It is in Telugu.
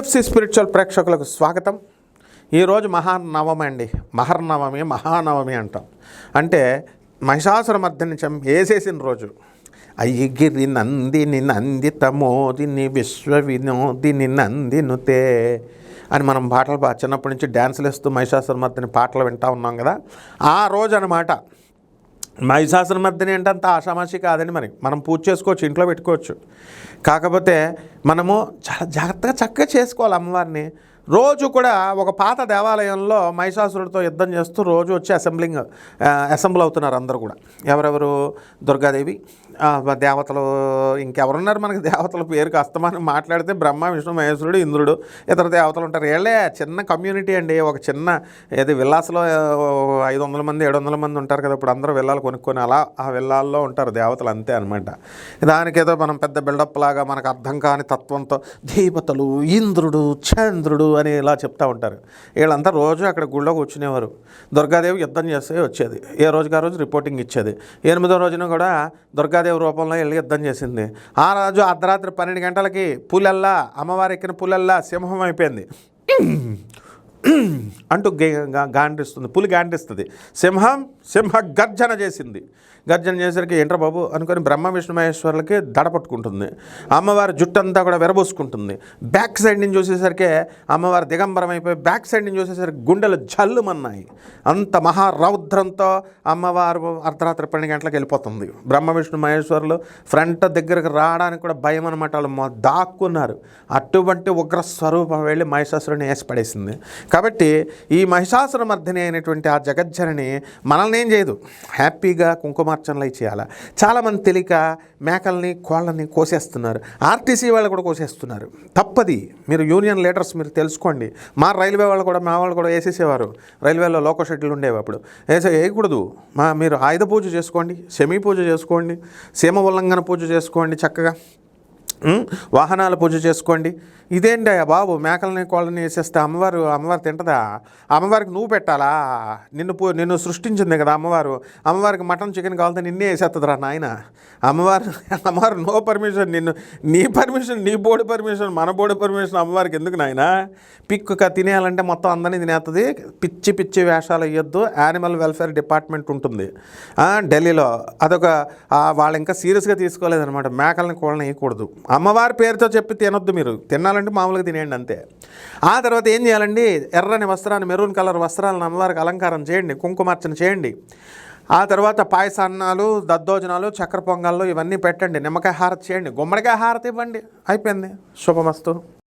ఎన్ఎఫ్సి స్పిరిచువల్ ప్రేక్షకులకు స్వాగతం. ఈరోజు మహానవమి అండి. మహర్నవమి మహానవమి అంటాం. అంటే మహిషాసుర మధ్యని వేసేసిన రోజు. అయ్యగిరి నందిని నందిత మోదిని విశ్వ వినోదిని నందినుతే అని మనం పాటలు చిన్నప్పటి నుంచి డ్యాన్సులు వేస్తూ మహిషాసుర మధ్యని పాటలు వింటా ఉన్నాం కదా. ఆ రోజు అనమాట మహిషాసుర మధ్యని అంటే అంత ఆషామాషి కాదని మరి. మనం పూజ చేసుకోవచ్చు ఇంట్లో పెట్టుకోవచ్చు. కాకపోతే మనము చాలా జాగ్రత్తగా చక్కగా చేసుకోవాలి అమ్మవారిని. రోజు కూడా ఒక పాత దేవాలయంలో మహిషాసురుడితో యుద్ధం చేస్తూ రోజు వచ్చి అసెంబ్లింగ్ అసెంబ్ల్ అవుతున్నారు అందరూ కూడా. ఎవరెవరు? దుర్గాదేవి దేవతలు ఇంకెవరున్నారు మనకి? దేవతల పేరుకి అస్తమానం మాట్లాడితే బ్రహ్మ విష్ణు మహేశ్వరుడు ఇంద్రుడు ఇతర దేవతలు ఉంటారు. వీళ్ళే చిన్న కమ్యూనిటీ అండి. ఒక చిన్న ఏది విల్లాస్లో ఐదు వందల మంది ఏడు వందల మంది ఉంటారు కదా. ఇప్పుడు అందరూ విల్లాలు కొనుక్కొని అలా ఆ విల్లాల్లో ఉంటారు దేవతలు అంతే అనమాట దానికేదో మనం పెద్ద బిల్డప్ లాగా మనకు అర్థం కాని తత్వంతో దేవతలు ఇంద్రుడు చంద్రుడు అని ఇలా చెప్తూ ఉంటారు. వీళ్ళంతా రోజు అక్కడ గుళ్ళో కూర్చునేవారు. దుర్గాదేవి యుద్ధం చేస్తే వచ్చేది. ఏ రోజుగా రోజు రిపోర్టింగ్ ఇచ్చేది. ఎనిమిదో రోజున కూడా దుర్గాదేవి రూపంలో వెళ్ళి యుద్ధం చేసింది. ఆ రోజు అర్ధరాత్రి పన్నెండు గంటలకి పులల్లా అమ్మవారు ఎక్కిన పులల్లా సింహం అయిపోయింది. అంటూ గే- గాండ్రిస్తుంది పులి గాండ్రిస్తుంది సింహం సింహ గర్జన చేసింది. గర్జన చేసరికి ఏంట్రా బాబు అనుకొని బ్రహ్మ విష్ణు మహేశ్వరులకి దడ పట్టుకుంటుంది. అమ్మవారి జుట్టు అంతా కూడా వెరబోసుకుంటుంది. బ్యాక్ సైడ్ నుంచి చూసేసరికి అమ్మవారు దిగంబరం అయిపోయి బ్యాక్ సైడ్ నుంచి చూసేసరికి గుండెలు జల్లుమన్నాయి. అంత మహారౌద్రంతో అమ్మవారు అర్ధరాత్రి పన్నెండు గంటలకు వెళ్ళిపోతుంది. బ్రహ్మ విష్ణు మహేశ్వరులు ఫ్రంట్ దగ్గరకు రావడానికి కూడా భయం అనమాట వాళ్ళు దాక్కున్నారు. అటువంటి ఉగ్ర స్వరూపం వెళ్ళి మహిషాసురుని వేసి పడేసింది. కాబట్టి ఈ మహిషాసుర మర్ధిని అయినటువంటి ఆ జగజ్జనని మనల్ని ఏం చేయదు. హ్యాపీగా కుంకుమ కుంకుమార్చనలు అయి చేయాలి? చాలామంది తెలియక మేకల్ని కోళ్ళని కోసేస్తున్నారు. ఆర్టీసీ వాళ్ళు కూడా కోసేస్తున్నారు. తప్పది. మీరు యూనియన్ లీడర్స్ మీరు తెలుసుకోండి. మా రైల్వే వాళ్ళు కూడా మా వాళ్ళు కూడా వేసేసేవారు. రైల్వేలో లోకో షెడ్యూల్ ఉండేవి అప్పుడు. వేసే వేయకూడదు. మా మీరు ఆయుధ పూజ చేసుకోండి శమీ పూజ చేసుకోండి సీమ ఉల్లంఘన పూజ చేసుకోండి చక్కగా. వాహనాలు పూజ చేసుకోండి. ఇదేంటి అయ్యా బాబు? మేకలని కోళ్ళని వేసేస్తే అమ్మవారు అమ్మవారు తింటదా? అమ్మవారికి నువ్వు పెట్టాలా? నిన్ను పూ నిన్ను సృష్టించింది కదా అమ్మవారు. అమ్మవారికి మటన్ చికెన్ కావాలంటే నిన్నే వేసేస్తుందిరా నాయన. అమ్మవారు అమ్మవారు నో పర్మిషన్. నిన్ను నీ పర్మిషన్ నీ బోర్డు పర్మిషన్ మన బోర్డు పర్మిషన్ అమ్మవారికి ఎందుకు నాయన? పిక్కుగా తినేయాలంటే మొత్తం అందరినీ తినేస్తుంది పిచ్చి పిచ్చి వేషాలు వేయొద్దు. యానిమల్ వెల్ఫేర్ డిపార్ట్మెంట్ ఉంటుంది. ఢిల్లీలో. అదొక వాళ్ళు ఇంకా సీరియస్గా తీసుకోలేదన్నమాట. మేకలని కోళ్ళని వేయకూడదు. అమ్మవారి పేరుతో చెప్పి తినొద్దు మీరు. తినాలంటే మామూలుగా తినేయండి అంతే. ఆ తర్వాత ఏం చేయాలండి? ఎర్రని వస్త్రాన్ని మెరూన్ కలర్ వస్త్రాలను అమ్మవారికి అలంకారం చేయండి కుంకుమార్చన చేయండి. ఆ తర్వాత పాయసాన్నాలు దద్దోజనాలు చక్కెర పొంగళ్ళు ఇవన్నీ పెట్టండి. నిమ్మకాయ హారతి చేయండి. గుమ్మడికాయ హారతి ఇవ్వండి. అయిపోయింది. శుభమస్తు.